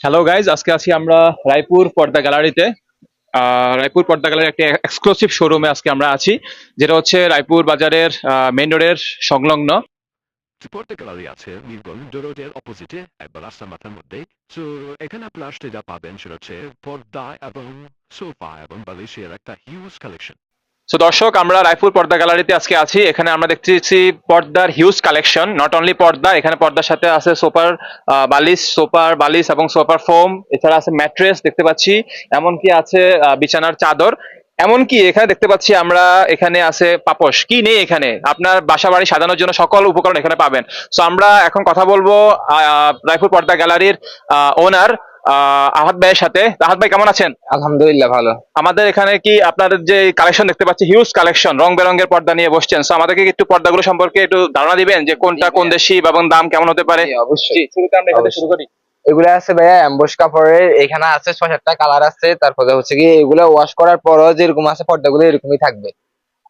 Hello guys আজকে আছি আমরা রায়পুর পর্দা গ্যালারিতে। রায়পুর পর্দা গ্যালারি একটি এক্সক্লুসিভ শোরুমে আজকে আমরা আছি, যেটা হচ্ছে রায়পুর বাজারের মেন রোডের সংলগ্ন। পর্দা গ্যালারি আছে নীলগঞ্জ রোডের অপোজিটে একবার মাথার মধ্যে। তো এখানে আপনার আসলে যা পাবেন সেটা হচ্ছে পর্দা এবং সোফা এবং বালিশের একটা হিউজ কালেকশন সো দর্শক, আমরা রায়পুর পর্দা গ্যালারিতে আজকে আছি। এখানে আমরা দেখতেছি পর্দার হিউজ কালেকশন নট অনলি পর্দা, এখানে পর্দার সাথে আছে সোফার বালিশ সোপার বালিশ এবং সোপার ফোম। এছাড়া আছে ম্যাট্রেস দেখতে পাচ্ছি, এমনকি আছে বিছানার চাদর। এমনকি এখানে দেখতে পাচ্ছি আমরা, এখানে আছে পাপোশ। কি নেই এখানে? আপনার বাসা বাড়ি সাজানোর জন্য সকল উপকরণ এখানে পাবেন। সো আমরা এখন কথা বলব রায়পুর পর্দা গ্যালারির ওনার আহাত ভাইয়ের সাথে। আহাত ভাই কেমন আছেন? আলহামদুলিল্লাহ ভালো। আমাদের এখানে কি আপনাদের যে কালেকশন দেখতে পাচ্ছি হিউজ কালেকশন রং বেরঙের পর্দা নিয়ে বসছেন। সো আমাদেরকে একটু পর্দাগুলো সম্পর্কে একটু ধারণা দিবেন যে কোনটা কোন দেশি এবং দাম কেমন হতে পারে? অবশ্যই। শুরুতে আমরা এখানে শুরু করি। এগুলো আছে ভাইয়া অ্যাম্বুশ কাপড়ের এখানে আছে ছয় সাতটা কালার আছে। তারপরে হচ্ছে কি এগুলো ওয়াশ করার পরও যেরকম আছে পর্দাগুলো এরকমই থাকবে।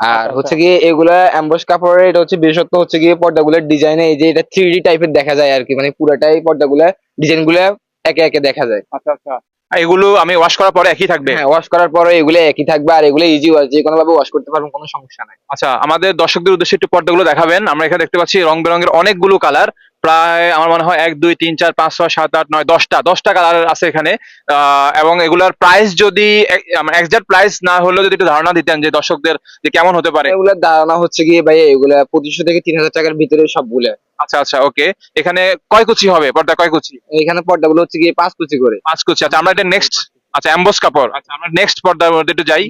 আর আচ্ছা, হচ্ছে কি এগুলা অ্যাম্বুশ কাপড়ের এটা হচ্ছে বিশেষত্ব হচ্ছে কি পর্দাগুলোর ডিজাইনে এই যে এটা থ্রি ডি টাইপের দেখা যায় আর কি। মানে পুরাটাই পর্দাগুলা ডিজাইনগুলা একে একে দেখা যায়। আচ্ছা আচ্ছা। এগুলো আমি ওয়াশ করার পরে একই থাকবে? হ্যাঁ ওয়াশ করার পরে এগুলো একই থাকবে আর এগুলো ইজি ওয়াশ যে কোনো ভাবে ওয়াশ করতে পারবেন কোনো সমস্যা নাই। আচ্ছা আমাদের দর্শকদের উদ্দেশ্যে একটু পর্দাগুলো দেখাবেন। আমরা এখানে দেখতে পাচ্ছি রং বেরঙের অনেকগুলো কালার প্রায় আমার মনে হয় এক দুই তিন চার পাঁচ ছয় সাত আট নয় দশটা দশটা কালার আছে এখানে। এবং এগুলার প্রাইস যদি এক্সাক্ট প্রাইস না হলেও যদি একটু ধারণা দিতেন যে দর্শকদের যে কেমন হতে পারে। এগুলোর ধারণা হচ্ছে গিয়ে ভাই এগুলা পঁচিশশো থেকে তিন হাজার টাকার ভিতরে সবগুলা আচ্ছা আচ্ছা ওকে এখানে কয় কুচি হবে? পর্দা কয় কুচি? এখানে পর্দাগুলো হচ্ছে কি পাঁচ কুচি করে। পাঁচ কুচি। আচ্ছা আমরা এটা নেক্সট আচ্ছা অ্যাম্বোস কাপড়। আচ্ছা আমরা নেক্সট পর্দার মধ্যে একটু যাই।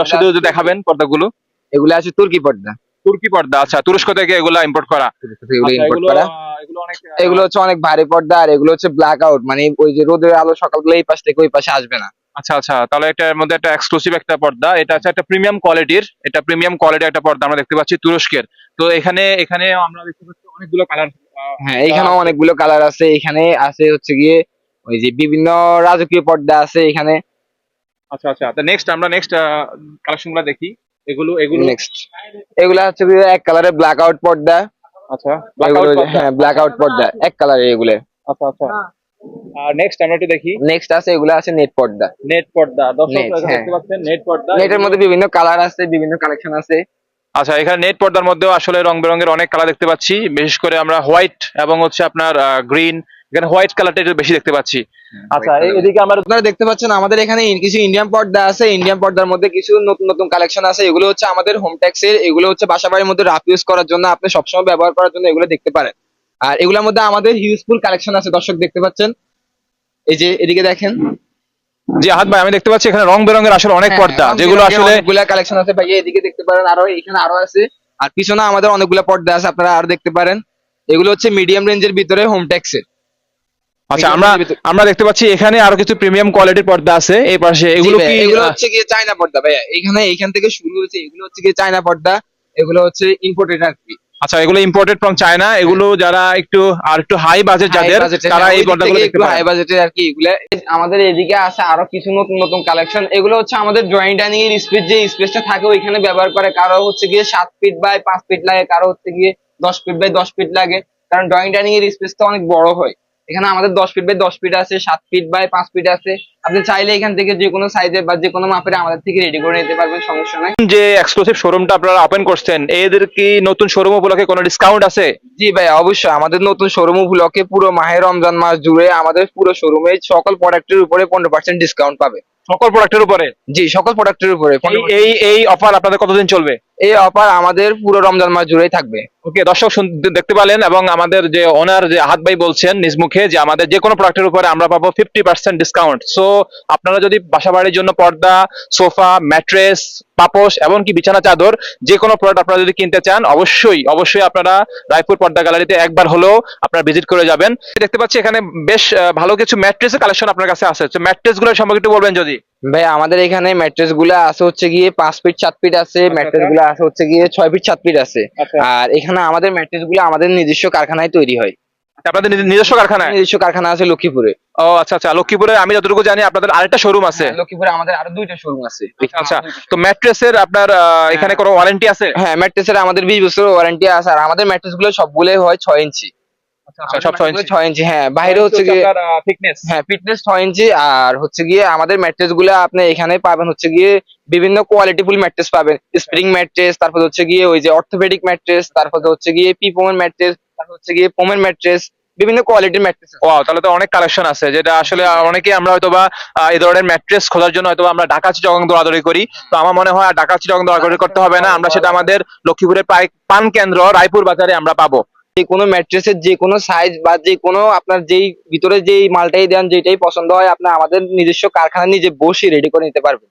দর্শকদের যদি দেখাবেন পর্দাগুলো। এগুলো আছে তুর্কি পর্দা। তুর্কি পর্দা আচ্ছা তুরস্ক থেকে এগুলা ইম্পোর্ট করা। এগুলো আচ্ছা, ইম্পোর্ট করা। এগুলো অনেক এগুলো হচ্ছে অনেক ভারী পর্দা আর এগুলো হচ্ছে ব্ল্যাক আউট মানে ওই যে রোদের আলো সকালবেলা এই পাশ থেকে ওই পাশে আসবে না। আচ্ছা আচ্ছা তাহলে এটার মধ্যে একটা এক্সক্লুসিভ একটা পর্দা এটা হচ্ছে একটা প্রিমিয়াম কোয়ালিটির এটা প্রিমিয়াম কোয়ালিটির একটা পর্দা আমরা দেখতে পাচ্ছি তুরস্কের। তো এখানে এখানে আমরা দেখতে পাচ্ছি অনেকগুলো কালার হ্যাঁ এইখানেও অনেকগুলো কালার আছে। এখানে আছে হচ্ছে গিয়ে ওই যে বিভিন্ন রাজকীয় পর্দা আছে এখানে। আচ্ছা আচ্ছা তো নেক্সট আমরা নেক্সট কালেকশনগুলো দেখি। এগুলো এগুলো নেক্সট এগুলো হচ্ছে এক কালারের ব্ল্যাক আউট পর্দা। আচ্ছা হ্যাঁ ব্ল্যাক আউট পর্দা এক কালারের এগুলো। আচ্ছা আচ্ছা। আর নেক্সট আমরা একটু দেখি। নেক্সট আছে এগুলো আছে নেট পর্দা। নেট পর্দা। দর্শক এখানে হ্যাঁ। দেখতে পাচ্ছেন নেট পর্দা। নেটের মধ্যে বিভিন্ন কালার আছে বিভিন্ন কালেকশন আছে। আচ্ছা এখানে নেট পর্দার মধ্যেও আসলে রং বেরঙের অনেক কালার দেখতে পাচ্ছি। বিশেষ করে আমরা হোয়াইট এবং হচ্ছে আপনার গ্রিন এখানে হোয়াইট কালারটা একটু বেশি দেখতে পাচ্ছি। আচ্ছা এই- এদিকে আমরা আপনারা দেখতে পাচ্ছেন আমাদের এখানে কিছু ইন্ডিয়ান পর্দা আছে ইন্ডিয়ান পর্দার মধ্যে কিছু নতুন নতুন কালেকশন আছে। এগুলো হচ্ছে আমাদের হোম ট্যাক্স এর এগুলো হচ্ছে বাসা বাড়ির মধ্যে রাফ ইউজ করার জন্য আপনি সবসময় ব্যবহার করার জন্য এগুলো দেখতে পারেন। আর এগুলোর মধ্যে আমাদের হিউজফুল কালেকশন আছে দর্শক দেখতে পাচ্ছেন। এই যে এদিকে দেখেন। যে হাত ভাই আমি দেখতে পাচ্ছি এখানে রং বেরঙের আসলে অনেক পর্দা যেগুলো আসলে অনেকগুলা কালেকশন আছে ভাই এদিকে দেখতে পারেন আরও এখানে আরও আছে। আর পিছনে আমাদের অনেকগুলা পর্দা আছে আপনারা আরও দেখতে পারেন। এগুলো হচ্ছে মিডিয়াম রেঞ্জের ভিতরে হোম ট্যাক্স এর আচ্ছা আমরা আমরা দেখতে পাচ্ছি এখানে আরও কিছু প্রিমিয়াম কোয়ালিটির পর্দা আছে। এই পাশে এগুলো কি এগুলো হচ্ছে গিয়ে চায়না পর্দা ভাইয়া। এখানে এখান থেকে শুরু হয়েছে এগুলো হচ্ছে গিয়ে চায়না পর্দা এগুলো হচ্ছে ইম্পোর্টেড আর কি। আচ্ছা এগুলো ইম্পোর্টেড ফ্রম চায়না এগুলো যারা একটু আর একটু হাই বাজেট যাদের তারা এই পর্দাগুলো দেখতে পারে হাই বাজেটের আর কি এগুলা। আমাদের এদিকে আছে আরও কিছু নতুন নতুন কালেকশন এগুলো হচ্ছে আমাদের জয়েন্ট ডাইনিং এর স্পেস যে স্পেসটা থাকে ওইখানে ব্যবহার করে। কারও হচ্ছে গিয়ে সাত ফিট বাই পাঁচ ফিট লাগে কারও হচ্ছে গিয়ে দশ ফিট বাই দশ ফিট লাগে। কারণ জয়েন্ট ডাইনিং এর স্পেসটা অনেক বড় হয়। এখানে আমাদের দশ ফিট বাই দশ ফিট আছে সাত ফিট বাই পাঁচ ফিট আছে। আপনি চাইলে এখান থেকে যে কোনো সাইজের বা যে কোনো মাপের আমাদের থেকে রেডি করে নিতে পারবেন সমস্যা নাই। যে এক্সক্লুসিভ শোরুমটা আপনারা ওপেন করছেন এদের কি নতুন শোরুম উপলক্ষে কোনো ডিসকাউন্ট আছে? জি ভাই অবশ্যই। আমাদের নতুন শোরুম উপলক্ষে পুরো মাহে রমজান মাস জুড়ে আমাদের পুরো শোরুমে সকল প্রোডাক্টের উপরে পনেরো পার্সেন্ট ডিসকাউন্ট পাবে। সকল প্রোডাক্টের উপরে? জি সকল প্রোডাক্টের উপরে। এই এই অফার আপনাদের কতদিন চলবে? এই অফার আমাদের পুরো রমজান মাস জুড়েই থাকবে। ওকে দর্শক দেখতে পেলেন এবং আমাদের যে ওনার যে আহাত ভাই বলছেন নিজ মুখে যে আমাদের যে কোনো প্রোডাক্টের উপরে আমরা পাবো ফিফটি পার্সেন্ট ডিসকাউন্ট সো আপনারা যদি বাসা বাড়ির জন্য পর্দা সোফা ম্যাট্রেস পাপোশ এমনকি বিছানা চাদর যে কোনো প্রোডাক্ট আপনারা যদি কিনতে চান অবশ্যই অবশ্যই আপনারা রায়পুর পর্দা গ্যালারিতে একবার হলেও আপনারা ভিজিট করে যাবেন। দেখতে পাচ্ছি এখানে বেশ ভালো কিছু ম্যাট্রেসের কালেকশন আপনার কাছে আছে। ম্যাট্রেসগুলো সম্পর্কে একটু বলবেন যদি। ভাই আমাদের এখানে ম্যাট্রেসগুলো আছে হচ্ছে গিয়ে পাঁচ ফিট সাত ফিট আছে। ম্যাট্রেসগুলো আছে হচ্ছে গিয়ে ছয় ফিট সাত ফিট আছে। আচ্ছা। আর এখানে আমাদের ম্যাট্রেসগুলো আমাদের নিজস্ব কারখানায় তৈরি হয়। আপনাদের নিজ- নিজস্ব কারখানায়? নিজস্ব কারখানা আছে লক্ষ্মীপুরে। ও আচ্ছা আচ্ছা লক্ষ্মীপুরে আমি যতটুকু জানি আপনাদের আরেকটা শোরুম আছে। হ্যাঁ, লক্ষ্মীপুরে আমাদের আরও দুইটা শোরুম আছে। আচ্ছা তো ম্যাট্রেসের আপনার এখানে কোনো ওয়ারেন্টি আছে? হ্যাঁ ম্যাট্রেসের আমাদের বিশ বছর ওয়ারেন্টি আছে আর আমাদের ম্যাট্রেসগুলো সবগুলোই হয় ছয় ইঞ্চি। আচ্ছা, সব ছয় ইঞ্চি। হ্যাঁ বাইরে হচ্ছে গিয়ে থিকনেস হ্যাঁ ফিটনেস ছয় ইঞ্চি আর হচ্ছে গিয়ে আমাদের ম্যাট্রেসগুলো আপনি এখানে পাবেন হচ্ছে গিয়ে বিভিন্ন কোয়ালিটিফুল ম্যাট্রেস পাবেন। স্প্রিং ম্যাট্রেস তারপর হচ্ছে গিয়ে ওই যে অর্থোপেডিক ম্যাট্রেস তারপর হচ্ছে গিয়ে পিপোমের ম্যাট্রেস তারপর হচ্ছে গিয়ে পোমের ম্যাট্রেস বিভিন্ন কোয়ালিটির ম্যাট্রেস ওয়াও তাহলে তো অনেক কালেকশন আছে যেটা আসলে অনেকে আমরা হয়তোবা আহ, এই ধরনের ম্যাট্রেস খোঁজার জন্য হয়তো আমরা ঢাকা চিটগং দৌড়াদৌড়ি করি। তো আমার মনে হয় ঢাকা চিটগং দৌড়াদৌড়ি করতে হবে না আমরা সেটা আমাদের লক্ষ্মীপুরের পান কেন্দ্র রায়পুর বাজারে আমরা পাবো। যে কোনো ম্যাট্রেসের যে কোনো সাইজ বা যে কোনো আপনার যেই ভিতরে যেই মালটাই দেন যেটাই পছন্দ হয় আপনি আমাদের নিজস্ব কারখানা নিজে বসে রেডি করে নিতে পারবেন।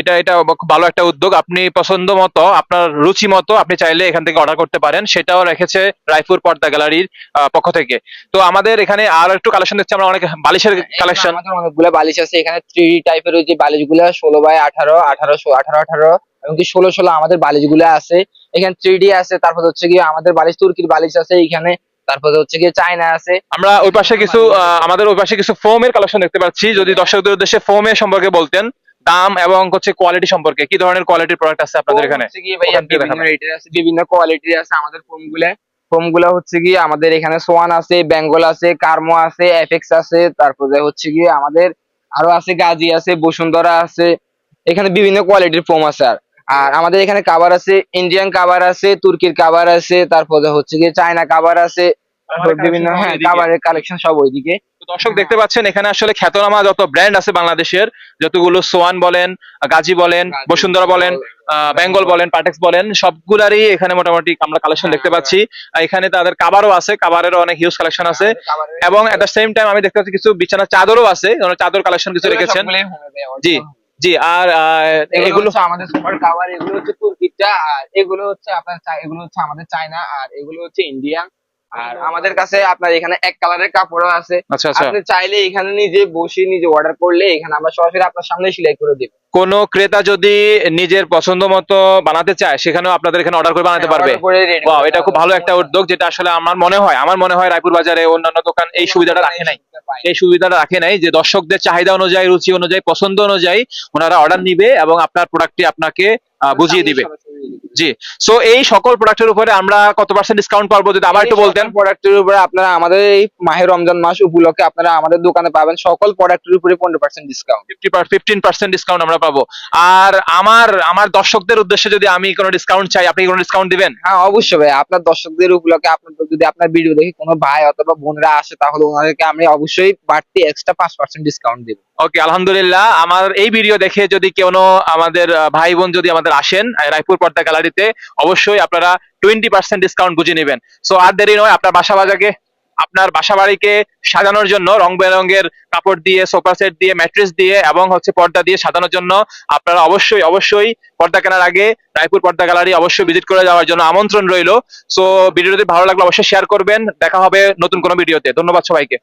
এটা এটা ভালো একটা উদ্যোগ। আপনি পছন্দ মতো আপনার রুচি মতো আপনি চাইলে এখান থেকে অর্ডার করতে পারেন। সেটাও রেখেছে রায়পুর পর্দা গ্যালারির পক্ষ থেকে। তো আমাদের এখানে আর একটু কালেকশন দেখছি আমরা অনেক বালিশের কালেকশন আমাদের অনেকগুলো বালিশ আছে। এখানে থ্রি টাইপের ওই যে বালিশগুলো ষোলো বাই আঠারো আঠারোশো আঠারো আঠারো এমনকি ষোলো ষোলো আমাদের বালিশগুলো আছে। এখানে থ্রি ডি আছে তারপর হচ্ছে গিয়ে আমাদের বালিশ তুর্কির বালিশ আছে এখানে। তারপর হচ্ছে গিয়ে চায়না আছে। আমরা ওই পাশে কিছু আহ, আমাদের ওই পাশে কিছু ফোমের কালেকশন দেখতে পাচ্ছি। যদি দর্শকদের উদ্দেশ্যে ফোমের সম্পর্কে বলতেন। দাম এবং হচ্ছে কোয়ালিটি সম্পর্কে কি ধরনের কোয়ালিটির প্রোডাক্ট আছে আপনাদের এখানে? বিভিন্ন কোয়ালিটির আছে আমাদের ফোমগুলা। ফোমগুলা হচ্ছে গিয়ে আমাদের এখানে সোয়ান আছে বেঙ্গল আছে কার্মো আছে এফেক্স আছে তারপরে হচ্ছে গিয়ে আমাদের আরও আছে গাজি আছে বসুন্ধরা আছে। এখানে বিভিন্ন কোয়ালিটির ফোম আছে আর। আর আমাদের এখানে কাভার আছে ইন্ডিয়ান কাভার আছে তুর্কির কাভার আছে তারপরে হচ্ছে গিয়ে চায়না কাভার আছে বিভিন্ন হ্যাঁ। কাভারের কালেকশন সব ওইদিকে। দর্শক দেখতে পাচ্ছেন এখানে আসলে খ্যাতনামা যত ব্র্যান্ড আছে বাংলাদেশের যতগুলো সোয়ান বলেন গাজী বলেন বসুন্ধরা বলেন বেঙ্গল বলেন। পাটেক্স বলেন সবগুলারই এখানে মোটামুটি আমরা কালেকশন দেখতে পাচ্ছি। আর এখানে তাদের কাবারও আছে কাবারেরও অনেক হিউজ কালেকশন আছে। এবং এট দ্য সেম টাইম আমি দেখতে পাচ্ছি কিছু বিছানার চাদরও আছে চাদর কালেকশন কিছু রেখেছেন। জি জি আর এগুলো আমাদের সুপার কাভার এগুলো হচ্ছে তুর্কিটা আর এগুলো হচ্ছে আপনার এগুলো হচ্ছে আমাদের চায়না আর এগুলো হচ্ছে ইন্ডিয়ান আর আমাদের কাছে আপনার এখানে এক কালারের কাপড়ও আছে। আচ্ছা আচ্ছা। আপনি চাইলে এখানে নিজে বসে নিজে অর্ডার করলে এখানে আমরা সরাসরি আপনার সামনে সেলাই করে দেব। কোন ক্রেতা যদি নিজের পছন্দ মতো বানাতে চায় সেখানেও আপনাদের এখানে অর্ডার করে বানাতে হ্যাঁ, পারবে। ওয়াও এটা খুব ভালো একটা উদ্যোগ যেটা আসলে আমার মনে হয় আমার মনে হয় রায়পুর বাজারে অন্যান্য দোকান এই সুবিধাটা রাখে নাই। এই সুবিধাটা রাখে নাই যে দর্শকদের চাহিদা অনুযায়ী রুচি অনুযায়ী পছন্দ অনুযায়ী ওনারা অর্ডার নিবে এবং আপনার প্রোডাক্টটি আপনাকে বুঝিয়ে দিবে। জি। সো এই সকল প্রোডাক্টের উপরে আমরা কত পার্সেন্ট ডিসকাউন্ট পাবো যদি আবার একটু বলতেন? প্রোডাক্টের উপরে আপনারা আমাদের এই মাহে রমজান মাস উপলক্ষে আপনারা আমাদের দোকানে পাবেন সকল প্রোডাক্টের উপরে পনেরো percent discount fifty fifteen percent discount আমরা পাবো। আর আমার আমার দর্শকদের উদ্দেশ্যে যদি আমি কোনো ডিসকাউন্ট চাই আপনি কোনো ডিসকাউন্ট দিবেন? হ্যাঁ অবশ্যই ভাই। আপনার দর্শকদের উপলক্ষে আপনার যদি আপনার ভিডিও দেখে কোনো ভাই অথবা বোনরা আসে তাহলে ওনাদেরকে আমি অবশ্যই বাড়তি এক্সট্রা পাঁচ পার্সেন্ট ডিসকাউন্ট দিব। ওকে আলহামদুলিল্লাহ। আমার এই ভিডিও দেখে যদি কেউ আমাদের ভাই বোন যদি আমাদের আসেন রায়পুর পর্দা গ্যালারিতে, অবশ্যই আপনারা টোয়েন্টি পার্সেন্ট ডিসকাউন্ট বুঝে নেবেন। সো আর দেরি নয়, আপনার বাসা বাজাকে আপনার বাসা বাড়িকে সাজানোর জন্য, রং বেরঙের কাপড় দিয়ে, সোফা সেট দিয়ে, ম্যাট্রেস দিয়ে, এবং হচ্ছে পর্দা দিয়ে সাজানোর জন্য আপনারা অবশ্যই অবশ্যই পর্দা কেনার আগে রায়পুর পর্দা গ্যালারি অবশ্যই ভিজিট করে যাওয়ার জন্য আমন্ত্রণ রইল। সো ভিডিওটি ভালো লাগলে, অবশ্যই শেয়ার করবেন। দেখা হবে নতুন কোনো ভিডিওতে ধন্যবাদ সবাইকে।